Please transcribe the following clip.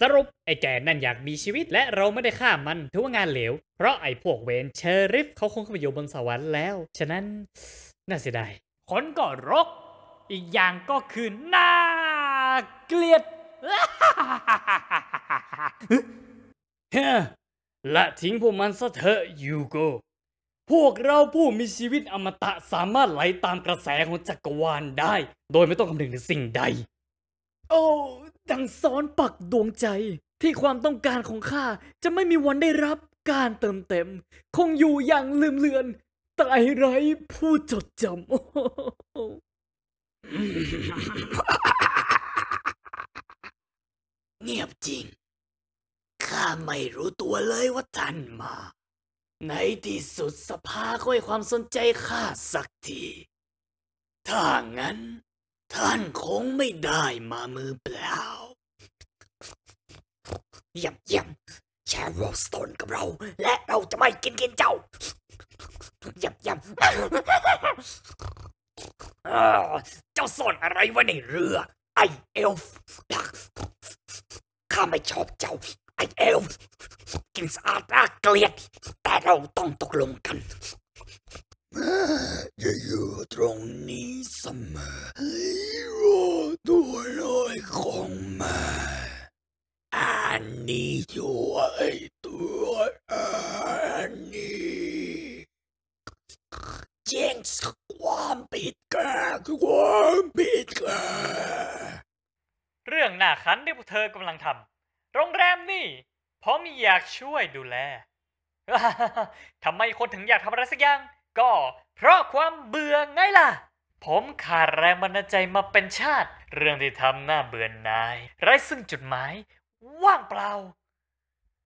สรุปไอ้แกนั่นอยากมีชีวิตและเราไม่ได้ฆ่ามันถือว่างานเหลว เพราะไอ้พวกเวนเชอริฟเขาคงเข้าไปอยู่บนสวรรค์แล้ว ฉะนั้นน่าเสียดายคนก็รก อีกอย่างก็คือน่าเกลียดเฮ้ละทิ้งพวกมันซะเถอะยูโก พวกเราผู้มีชีวิตอมตะสามารถไหลตามกระแสของจักรวาลได้ โดยไม่ต้องคำนึงถึงสิ่งใด โอ้ ดังซ้อนปักดวงใจที่ความต้องการของข้าจะไม่มีวันได้รับการเติมเต็ม คงอยู่อย่างลืมเลือน ตายไร้ผู้จดจำเงียบจริง ข้าไม่รู้ตัวเลยว่าท่านมา ในที่สุดสภาก็ให้ความสนใจข้าสักที ถ้างั้น ท่านคงไม่ได้มามือเปล่าเยี่ยมเยี่ยมแชร์โรสโตนกับเรา และเราจะไม่กินกินเจ้าเยี่ยมเยี่ยมเจ้าซ่อนอะไรไว้ในเรือ ไอเอลฟ์ข้าไม่ชอบเจ้า ไอเอลฟ์กินสะอาดน่าเกลียด แต่เราต้องตกลงกันจะอยู่ตรงนี้เสมอตัวน้อยของแม่อั นนี้อยู่ไอตัวอันนี้แจ้งความผิดแกความผิดแกเรื่องหน่าขันที่พวกเธอกำลังทำโรงแรมนี่ผมอยากช่วยดูแลทำไมคนถึงอยากทำอะไรสักอย่าง ก็เพราะความเบื่อไงล่ะ ผมขาดแรงบันดาลใจมาเป็นชาติ เรื่องที่ทำหน่าเบื่อนาย ไร้ซึ่งจุดหมาย ว่างเปล่า